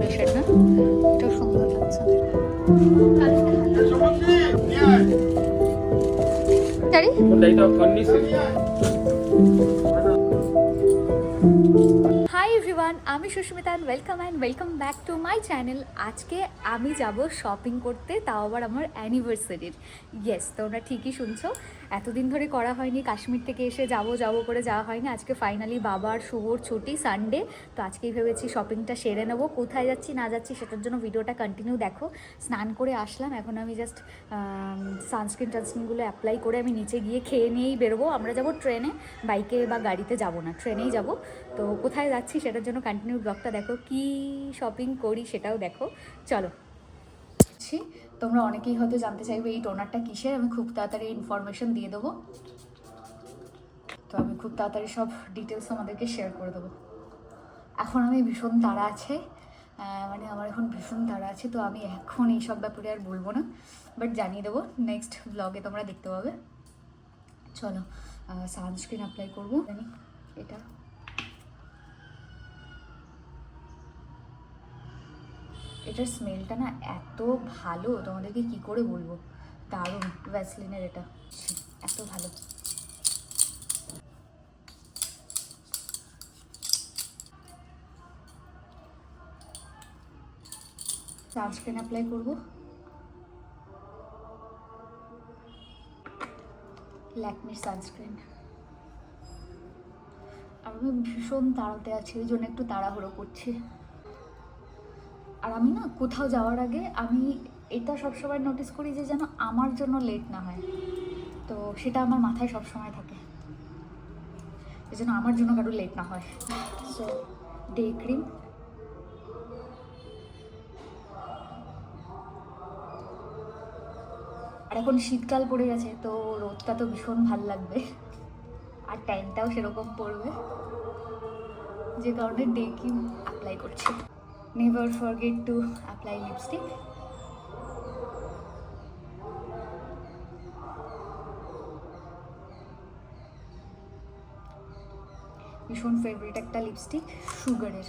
Decoration না? এটা সুন্দর লাগছে. হাই এভরিওয়ান আমি Susmita and welcome and welcome back to my channel আজকে আমি যাব শপিং করতে, তাও আবার আমার অ্যানিভার্সারির ইয়েস তোমরা ঠিকই শুনছো। এতদিন ধরে করা হয়নি। কাশ্মীর থেকে এসে যাব যাব করে যাওয়া হয়নি। আজকে ফাইনালি বাবার শুভর ছুটি সানডে তো আজকেই ভেবেছি শপিংটা সেরে নেব। কোথায় যাচ্ছি, না যাচ্ছি সেটার জন্য ভিডিওটা কন্টিনিউ দেখো। স্নান করে আসলাম। এখন আমি জাস্ট সানস্ক্রিন টানস্ক্রিনগুলো অ্যাপ্লাই করে আমি নিচে গিয়ে খেয়ে নিয়েই বেরোবো। আমরা যাব ট্রেনে। বাইকে বা গাড়িতে যাব না, ট্রেনেই যাব। তো কোথায় যাচ্ছি সেটার জন্য কন্টিনিউ ব্লগটা দেখো। কি শপিং করি সেটাও দেখো। চলো। তোমরা অনেকেই হয়তো জানতে চাইবে এই টোনারটা কিসের? আমি খুব তাড়াতাড়ি ইনফরমেশন দিয়ে দেবো। তো আমি খুব তাড়াতাড়ি সব ডিটেলস আমাদেরকে শেয়ার করে দেবো। এখন আমি ভীষণ তাড়া আছে। মানে আমার এখন ভীষণ তাড়া আছে, তো আমি এখন এই সব ব্যাপারে আর বলব না। বাট জানিয়ে দেবো নেক্সট ব্লগে তোমরা দেখতে পাবে। চলো সানস্ক্রিন অ্যাপ্লাই করব। এটা এটার স্মেলটা না এত ভালো, তোমাদেরকে কি করে বলব? দারুণ ভ্যাসলিনের এটা। এত ভালো। সানস্ক্রিন অ্যাপ্লাই করব? ল্যাকমির সানস্ক্রিন আমি ভীষণ তাড়াতে আছি, ওই জন্য একটু তাড়াহুড়ো করছি। আর আমি না কোথাও যাওয়ার আগে আমি এটা সবসময় নোটিস করি যে যেন আমার জন্য লেট না হয়। তো সেটা আমার মাথায় সবসময় থাকে। যেন আমার জন্য কারও লেট না হয়। সো ডে ক্রিম আর এখন শীতকাল পড়ে গেছে, তো রোদটা তো ভীষণ ভালো লাগবে। আর টাইমটাও সেরকম পড়বে। যে কারণে ডে ক্রিম অ্যাপ্লাই করছি। Never forget to apply lipstick ভীষণ ফেভারিট একটা লিপস্টিক সুগারের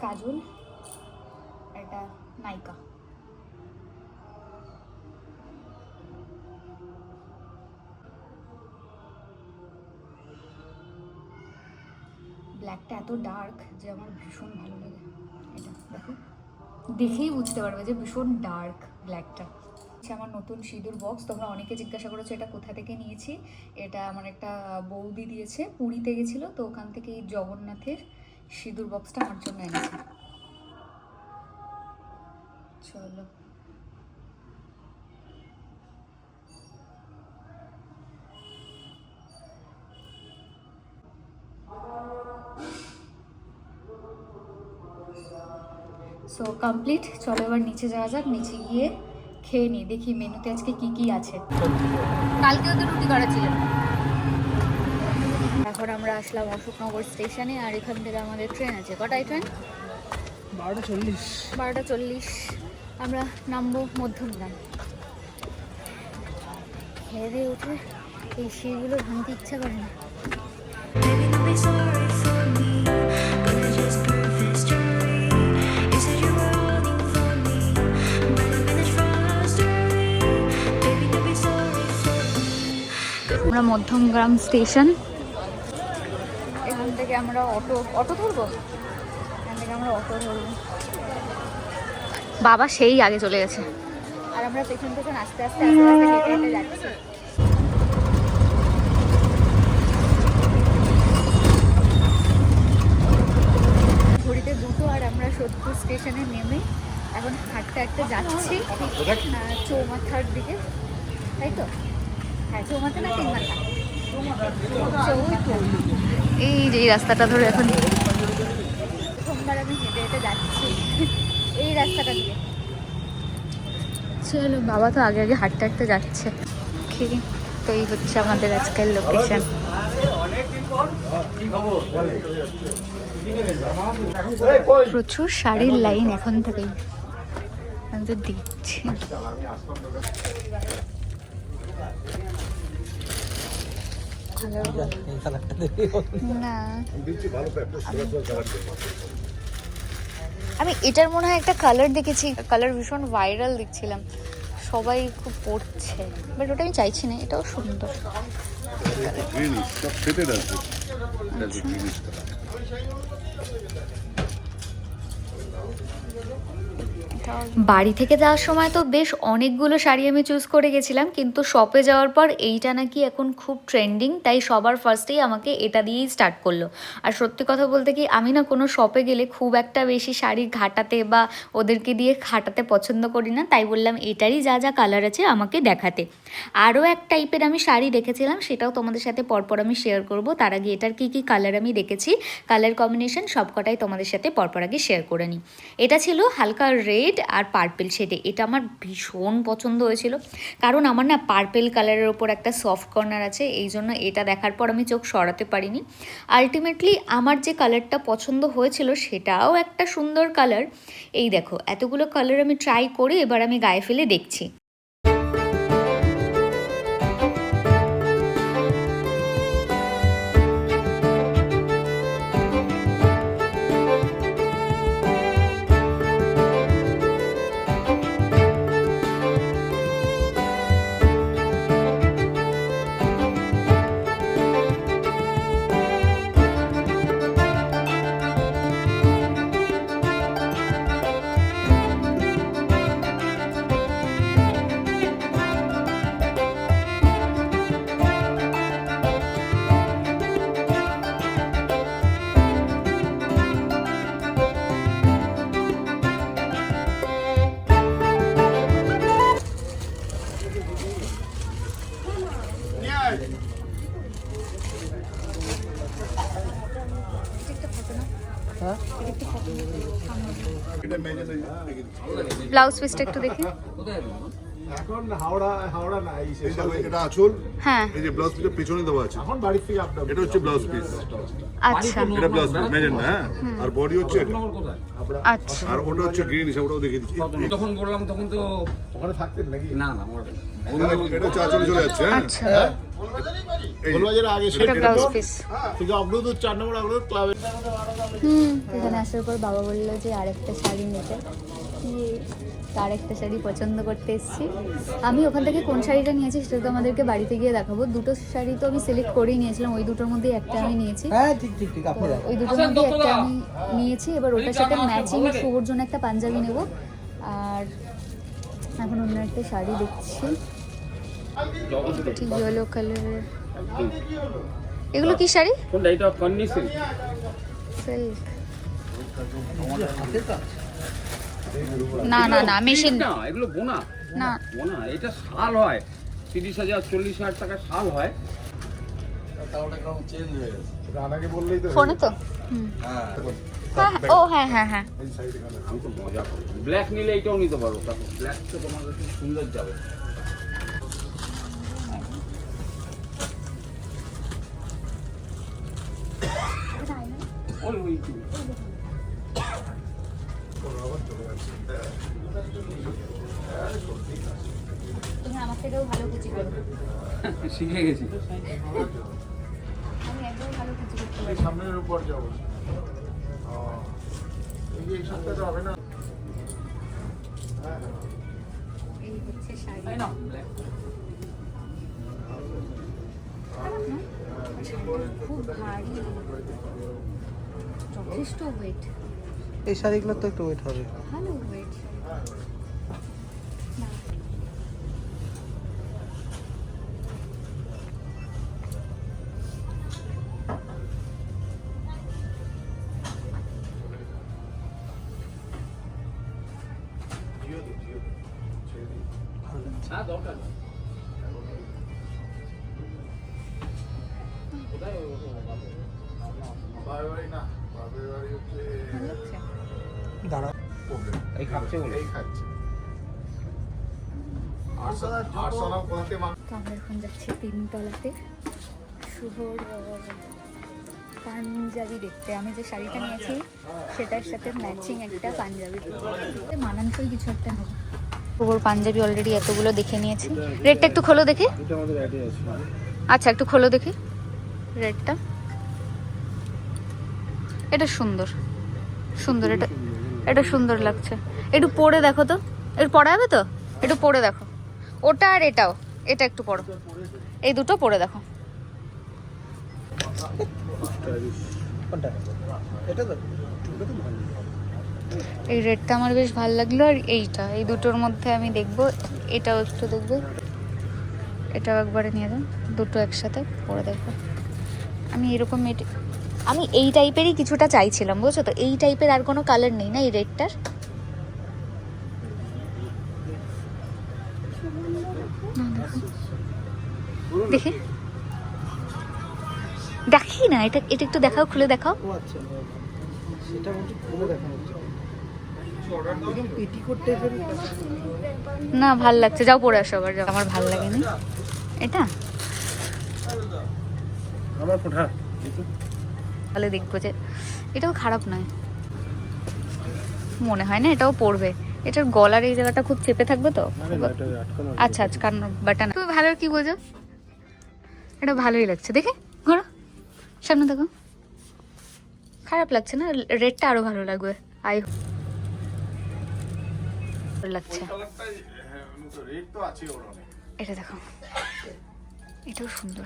কাজল এটা নাইকা ব্ল্যাকটা এত ডার্ক যে আমার ভীষণ ভালো লাগে। এটা দেখো। দেখেই বুঝতে পারবে যে ভীষণ ডার্ক ব্ল্যাকটা। হচ্ছে আমার নতুন সিঁদুর বক্স, তোমরা অনেকে জিজ্ঞাসা করেছ এটা কোথা থেকে নিয়েছি। এটা আমার একটা বৌদি দিয়েছে, পুরীতে গেছিল, তো ওখান থেকে এই জগন্নাথের সিঁদুর বক্সটা আমার জন্য এনেছে। চলো। সো কমপ্লিট চলো এবার নিচে যাওয়া যাক। নিচে গিয়ে খেয়ে নিই দেখি মেনুতে আজকে কি কি আছে। কালকেও তো রুটি করা ছিল। এখন আমরা আসলাম অশোকনগর স্টেশনে আর এখান থেকে আমাদের ট্রেন আছে। কটায় ট্রেন? বারোটা চল্লিশ। বারোটা চল্লিশ। আমরা নামবো মধ্যমগ্রাম। খেয়ে দিয়ে উঠে এই সিঁড়িগুলো ভাঙতে ইচ্ছা করে না। আমরা মধ্যমগ্রাম স্টেশন। এখান থেকে আমরা অটো অটো ধরবো? এখান থেকে আমরা অটো ধরবো। বাবা সেই আগে চলে গেছে। আর আমরা পেছন পেছন আস্তে আস্তে আস্তে আস্তে হেঁটে হেঁটে যাচ্ছি। ঘড়িতে দুটো আর আমরা সোদপুর স্টেশনে নেমে এখন হাঁটতে হাঁটতে যাচ্ছি চৌমাথার দিকে। তাই তো? এই যে এই রাস্তাটা ধরে এখন প্রথমবার আমি হেঁটে হেঁটে যাচ্ছি। এই রাস্তাটা দিয়ে। চলো বাবা তো আগে আগে হাঁটতে হাঁটতে যাচ্ছে। ঠিক তো এই হচ্ছে আমাদের আজকের লোকেশন প্রচুর শাড়ির লাইন এখন থেকেই। আমি তো দেখছি এই কালারটা দেখে না আমি এটার মনে হয় একটা কালার দেখেছি কালার ভীষণ ভাইরাল দেখছিলাম। সবাই খুব পড়ছে বাট ওটা আমি চাইছি না এটাও সুন্দর। বাড়ি থেকে যাওয়ার সময় তো বেশ অনেকগুলো শাড়ি আমি চুজ করে গেছিলাম, কিন্তু শপে যাওয়ার পর এইটা নাকি এখন খুব ট্রেন্ডিং তাই সবার ফার্স্টেই আমাকে এটা দিয়েই স্টার্ট করল। আর সত্যি কথা বলতে কি, আমি না কোনো শপে গেলে খুব একটা বেশি শাড়ি ঘাটাতে বা ওদেরকে দিয়ে খাটাতে পছন্দ করি না, তাই বললাম এটারই যা যা কালার আছে আমাকে দেখাতে। আরও এক টাইপের আমি শাড়ি দেখেছিলাম, সেটাও তোমাদের সাথে পরপর আমি শেয়ার করব, তার আগে এটার কী কী কালার আমি দেখেছি কালার কম্বিনেশন সবকটাই তোমাদের সাথে পরপর আগে শেয়ার করে নিই। এটা ছিল হালকা রেড আর পার্পেল শেডে এটা আমার ভীষণ পছন্দ হয়েছিল। কারণ আমার না পার্পেল কালারের ওপর একটা সফট কর্নার আছে, এই জন্য এটা দেখার পর আমি চোখ সরাতে পারিনি। আলটিমেটলি আমার যে কালারটা পছন্দ হয়েছিল সেটাও একটা সুন্দর কালার এই দেখো, এতগুলো কালার আমি ট্রাই করে এবার আমি গায়ে ফেলে দেখছি। ব্লাউজ পিসটা একটু দেখি। এখন হাওড়া হাওড়া নাই এটা আঁচল হ্যাঁ। এই যে ব্লাউজ পিসটা পেছনে দেওয়া আছে। এখন বাড়ি থেকে আপ এটা হচ্ছে ব্লাউজ পিস। আচ্ছা। এটা ব্লাউজ পিস হ্যাঁ? আর বডি হচ্ছে আচ্ছা। আর ওটা হচ্ছে গ্রিন ওটাও দেখিয়ে দিচ্ছি। যখন বললাম তখন তো ওখানে থাকতেন নাকি? না না এটা- এটা চলে যাচ্ছে হ্যাঁ? আচ্ছা। এই যে, গোলবাজারের আগে এটা ব্লাউজ পিস থেকে অগ্রদূত চার নম্বর অগ্রদূত ক্লাবে হুম এখানে আসার পর বাবা বলল যে আরেকটা শাড়ি নিতে একটা শাড়ি পছন্দ করতে এসেছি। আমি ওখান থেকে কোন শাড়িটা নিয়েছি সেটা তো আমাদেরকে বাড়িতে গিয়ে দেখাবো। দুটো শাড়ি তো আমি সিলেক্ট করেই নিয়েছিলাম ওই দুটোর মধ্যে একটা আমি নিয়েছি। হ্যাঁ ঠিক ঠিক ঠিক আপনি দেখেন। ওই দুটোর মধ্যে একটা আমি নিয়েছি। এবার ওটার সাথে ম্যাচিং শুভর জন্য একটা পাঞ্জাবি নেব। আর এখন অন্য একটা শাড়ি দেখছি। ঠিক ইয়েলো কালারের এগুলো কি শাড়ি? কোনটা? এটা কন্নি সিল্ক সিল্ক না না না মেশিন না এগুলো বোনা। না। বোনা এটা শাল হয়। তিরিশ হাজার চল্লিশ হাজার টাকা শাল হয়। রানাকে বললেই তো ফোনে তো? হ্যাঁ হ্যাঁ, ও হ্যাঁ হ্যাঁ হ্যাঁ। আমি তো মজা করি ব্ল্যাক নিলে এটাও নিতে পারব। দেখো ব্ল্যাক তো তোমার কাছে সুন্দর যাবে। তুমি আমার থেকেও ভালো কুচি করো। শিখে গেছি। আমি একদম ভালো কুচি করতে পারি। সামনের উপর যাব ও, এই এই সপ্তাহে তো হবে না? এই হচ্ছে শাড়ি। না ব্ল্যাক খারাপ না? শাড়িটা খুব ভারী। যথেষ্ট ওয়েট এই শাড়িগুলো তো একটু ওয়েট হবে। ভালো ওয়েট হ্যাঁ দরকার আমরা এখন যাচ্ছি তিনতলাতে। শুভর পাঞ্জাবি দেখতে। আমি যে শাড়িটা নিয়েছি সেটার সাথে ম্যাচিং একটা পাঞ্জাবি মানানসই কিছু একটা নেব শুভর পাঞ্জাবি অলরেডি এতগুলো দেখে নিয়েছি। রেটটা একটু খোলো দেখি। আচ্ছা একটু খোলো দেখি। রেডটা। এটা সুন্দর। সুন্দর এটা এটা সুন্দর লাগছে। একটু পরে দেখো তো। একটু পরা যাবে তো? একটু পরে দেখো। ওটা আর এটাও। এটা একটু পড়ো। এই দুটো পরে দেখো। এই রেডটা আমার বেশ ভালো লাগল আর এইটা। এই দুটোর মধ্যে আমি দেখব। এটাও একটু দেখব। এটাও একবারে নিয়ে যাও। দুটো একসাথে পরে দেখব আমি এরকম আমি এই টাইপেরই কিছুটা চাইছিলাম বুঝছ তো? এই টাইপের আর কোনো কালার নেই না এই রেডটার দেখি। দেখি না এটা এটা একটু দেখাও খুলে দেখাও। ও আচ্ছা টাইপের না ভালো লাগছে। যাও পরে আসো আবার যাও। আমার ভালো লাগেনি। এটা? আবার কোঠা তাহলে দেখব যে এটাও খারাপ নয়। মনে হয় না এটাও পড়বে। এটার গলার এই জায়গাটা খুব চেপে থাকবে তো? আচ্ছা আচ্ছা কারণ বাটন তুমি ভালো কি বোঝো? এটা ভালোই লাগছে দেখে ঘোরো। সামনে দেখো। খারাপ লাগছে না? রেডটা আরও ভালো লাগবে আই লাগছে। এটা দেখো। এটাও সুন্দর।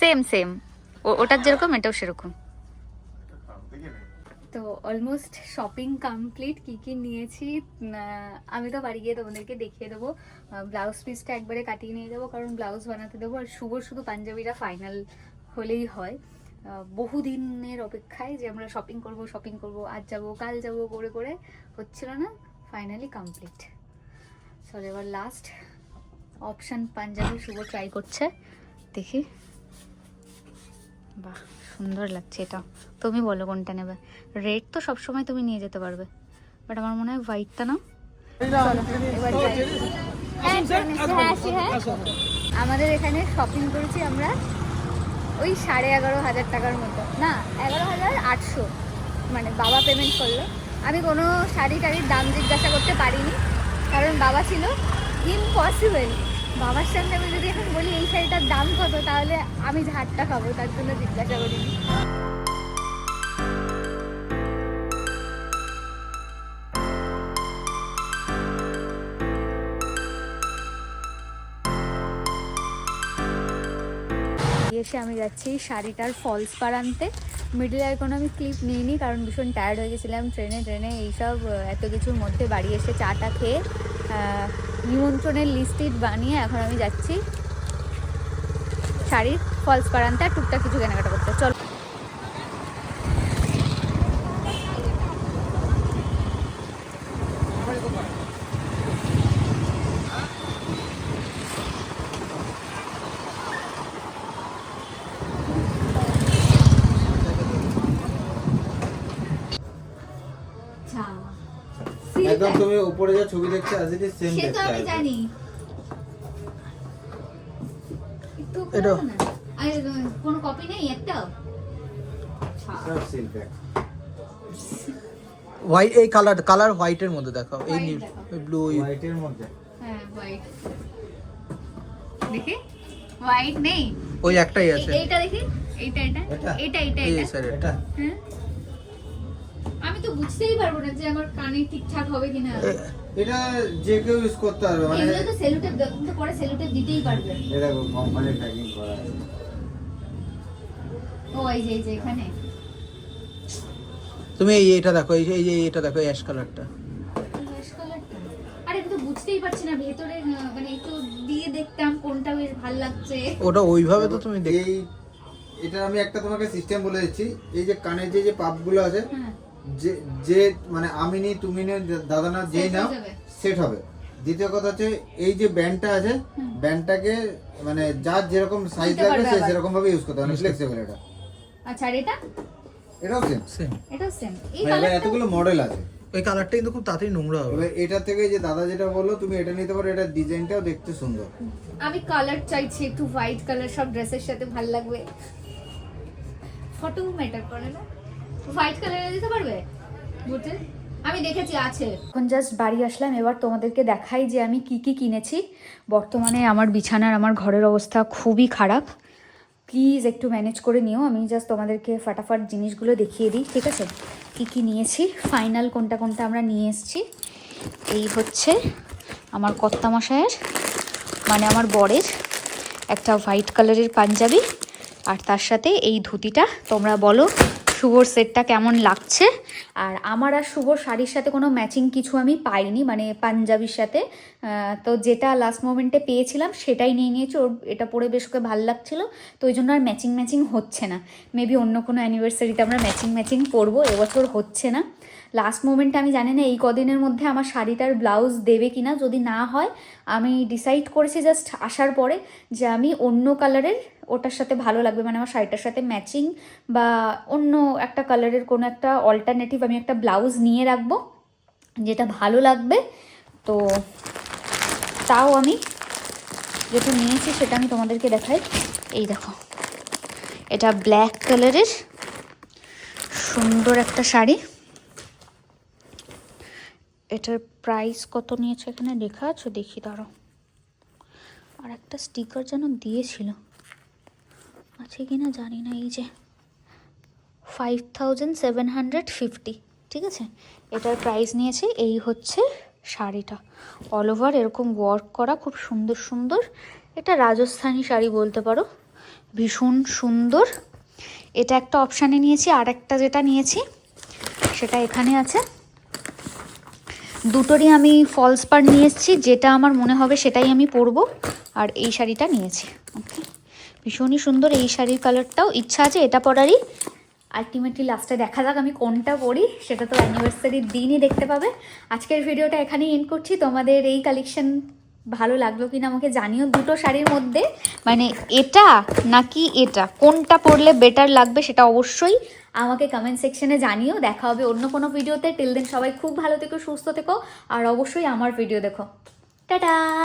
Same same. ওটার যেরকম, এটাও সেরকম। তো অলমোস্ট শপিং কমপ্লিট কি কি নিয়েছি আমি তো বাড়ি গিয়ে তোমাদেরকে দেখিয়ে দেবো। ব্লাউজ পিসটা একবারে কাটিয়ে নিয়ে যাব, কারণ ব্লাউজ বানাতে দেবো, আর শুভ শুধু পাঞ্জাবিটা ফাইনাল হলেই হয়। বহুদিনের অপেক্ষায় যে আমরা শপিং করব শপিং করব, আজ যাব, কাল যাব করে করে, হচ্ছিল না ফাইনালি কমপ্লিট চলো এবার last option panjabi Shubho try করছে, দেখি। বাহ সুন্দর লাগছে এটা। তুমি বলো কোনটা নেবে? রেড তো সবসময় তুমি নিয়ে যেতে পারবে। বাট আমার মনে হয় হোয়াইটটা না। হ্যাঁ, হ্যাঁ। আমাদের এখানে শপিং করেছি আমরা ওই সাড়ে এগারো হাজার টাকার মতো। না এগারো হাজার আটশো। মানে বাবা পেমেন্ট করল। আমি কোনো শাড়ি টাড়ির দাম জিজ্ঞাসা করতে পারিনি। কারণ বাবা ছিল ইম্পসিবল বাবার সামনে আমি যদি এখন বলি, এই শাড়িটার দাম কত, তাহলে আমি ঝাড়টা খাব, তার জন্য জিজ্ঞাসা করিনি এসে আমি যাচ্ছি শাড়িটার ফলস পার আনতে। মিডিলে আর কোনো আমি ক্লিপ নিইনি, কারণ ভীষণ টায়ার্ড হয়ে গেছিলাম, ট্রেনে ট্রেনে, এইসব এত কিছুর মধ্যে বাড়ি এসে চাটা খেয়ে। নিমন্ত্রণের লিস্টিট বানিয়ে এখন আমি যাচ্ছি। শাড়ির ফলস পাড়ান্তে আর টুকটাক কিছু কেনাকাটা করতে চল একদম তুমি উপরে যা ছবি দেখছ আজ ইট ইজ সেম সে তো দেখতে আমি জানি। এটা- না। কোনো কপি নেই একটাও সব সিল হোয়াইট এই কালার কালার হোয়াইটের মধ্যে দেখাও। এই নীল। ব্লু হোয়াইটের মধ্যে? হ্যাঁ হোয়াইট দেখি। হোয়াইট নেই। ওই একটাই আছে। এইটা দেখি। এইটা এটা? এটা? এটা এটা স্যার এটা হ্যাঁ। তো বুঝতেই পারব না যে আমার কানে ঠিকঠাক হবে কিনা। এটা যে কেউ ইউজ করতে পারবে মানে এগুলো তো সেলুটেপ তো পরে সেলুটেপ দিতেই পারবে। এটা কোম্পানির প্যাকিং করা আছে। ও এই যে এই যে এখানে। তুমি এই এটা দেখো এই যে এই যে এটা দেখো অ্যাশ কালারটা আরে আমি তো বুঝতেই পারছি না ভেতরে মানে একটু দিয়ে দেখতাম কোনটা বেশ ভালো লাগছে। ওটা ওইভাবে তো তুমি দেখ এটা আমি একটা তোমাকে সিস্টেম বলে দিচ্ছি এই যে কানের যে যে পাপগুলো আছে হ্যাঁ। যে যে মানে আমি নি তুমি নি দাদা না যেই নাও সেট হবে। দ্বিতীয় কথা হচ্ছে এই যে ব্যান্ডটা আছে ব্যান্ডটাকে মানে যার যেরকম সাইজ লাগবে সে সেরকম ভাবে ইউজ করতে হবে ফ্লেক্সিবল এটা। আচ্ছা আর এটা? এটাও সেম সেম এটাও সেম এই কালারটা এতগুলো মডেল আছে। ওই কালারটা কিন্তু খুব তাড়াতাড়ি নোংরা হবে। এবার এটা থেকে যে দাদা যেটা বলল তুমি এটা নিতে পারো এটা ডিজাইনটাও দেখতে সুন্দর। আমি কালার চাইছি একটু হোয়াইট কালার সব ড্রেসের সাথে ভালো লাগবে। ফটো ম্যাটার করে না? হোয়াইট কালারে দিতে পারবে? বুঝে আমি দেখেছি, আছে। এখন জাস্ট বাড়ি আসলাম, এবার তোমাদেরকে দেখাই যে আমি কি কি কিনেছি। বর্তমানে আমার বিছানার, আমার ঘরের অবস্থা খুবই খারাপ। প্লিজ একটু ম্যানেজ করে নিও, আমি জাস্ট তোমাদেরকে ফাটাফাট জিনিসগুলো দেখিয়ে দিই, ঠিক আছে? কী কী নিয়েছি? ফাইনাল কোনটা কোনটা আমরা নিয়ে এসেছি? এই হচ্ছে আমার কর্তা মশাইয়ের মানে আমার বরের একটা হোয়াইট কালারের পাঞ্জাবি। আর তার সাথে এই ধুতিটা তোমরা বলো শুভর সেটটা কেমন লাগছে? আর আমার আর শুভর শাড়ির সাথে কোনো ম্যাচিং কিছু আমি পাইনি মানে পাঞ্জাবির সাথে। তো যেটা লাস্ট মোমেন্টে পেয়েছিলাম সেটাই নিয়ে নিয়েছি, ওর এটা পরে বেশ ওকে ভালো লাগছিল। তো ওই জন্য আর ম্যাচিং ম্যাচিং হচ্ছে না। মেবি অন্য কোনো অ্যানিভার্সারিতে আমরা ম্যাচিং ম্যাচিং করব, এবছর হচ্ছে না। লাস্ট মোমেন্টে আমি জানি না এই কদিনের মধ্যে আমার শাড়িটার ব্লাউজ দেবে কি না যদি না হয়, আমি ডিসাইড করেছি জাস্ট আসার পরে যে আমি অন্য কালারের ওটার সাথে ভালো লাগবে মানে আমার শাড়িটার সাথে ম্যাচিং বা অন্য একটা কালারের কোনো একটা অল্টারনেটিভ আমি একটা ব্লাউজ নিয়ে রাখব, যেটা ভালো লাগবে। তো তাও আমি যেটা নিয়েছি সেটা আমি তোমাদেরকে দেখাই। এই দেখো, এটা ব্ল্যাক কালারের সুন্দর একটা শাড়ি। এটার প্রাইস কত নিয়েছে এখানে লেখা আছে, দেখি দাঁড়াও। আর একটা স্টিকার যেন দিয়েছিল। আছে কি না জানি না, এই যে five thousand seven hundred fifty ঠিক আছে? এটার প্রাইস নিয়েছে, এই হচ্ছে শাড়িটা। অল ওভার এরকম ওয়ার্ক করা খুব সুন্দর সুন্দর। এটা রাজস্থানি শাড়ি বলতে পারো, ভীষণ সুন্দর। এটা একটা অপশানে নিয়েছি আর একটা যেটা নিয়েছি, সেটা এখানে আছে। দুটোরই আমি ফলস পার নিয়ে এসেছি, যেটা আমার মনে হবে সেটাই আমি পরবো, আর এই শাড়িটা নিয়েছি ওকে ভীষণই সুন্দর এই শাড়ির কালারটাও ইচ্ছা আছে এটা পরারই। আলটিমেটলি লাস্টে দেখা যাক আমি কোনটা পরি, সেটা তো অ্যানিভার্সারির দিনই দেখতে পাবে। আজকের ভিডিওটা এখানেই এন্ড করছি। তোমাদের এই কালেকশন ভালো লাগল কিনা আমাকে জানিও দুটো শাড়ির মধ্যে। মানে এটা নাকি এটা? কোনটা পরলে বেটার লাগবে সেটা অবশ্যই আমাকে কমেন্ট সেকশনে জানিও। দেখা হবে অন্য কোনো ভিডিওতে। টিল দেন সবাই খুব ভালো থেকো, সুস্থ থেকো, আর অবশ্যই আমার ভিডিও দেখো। টাটা!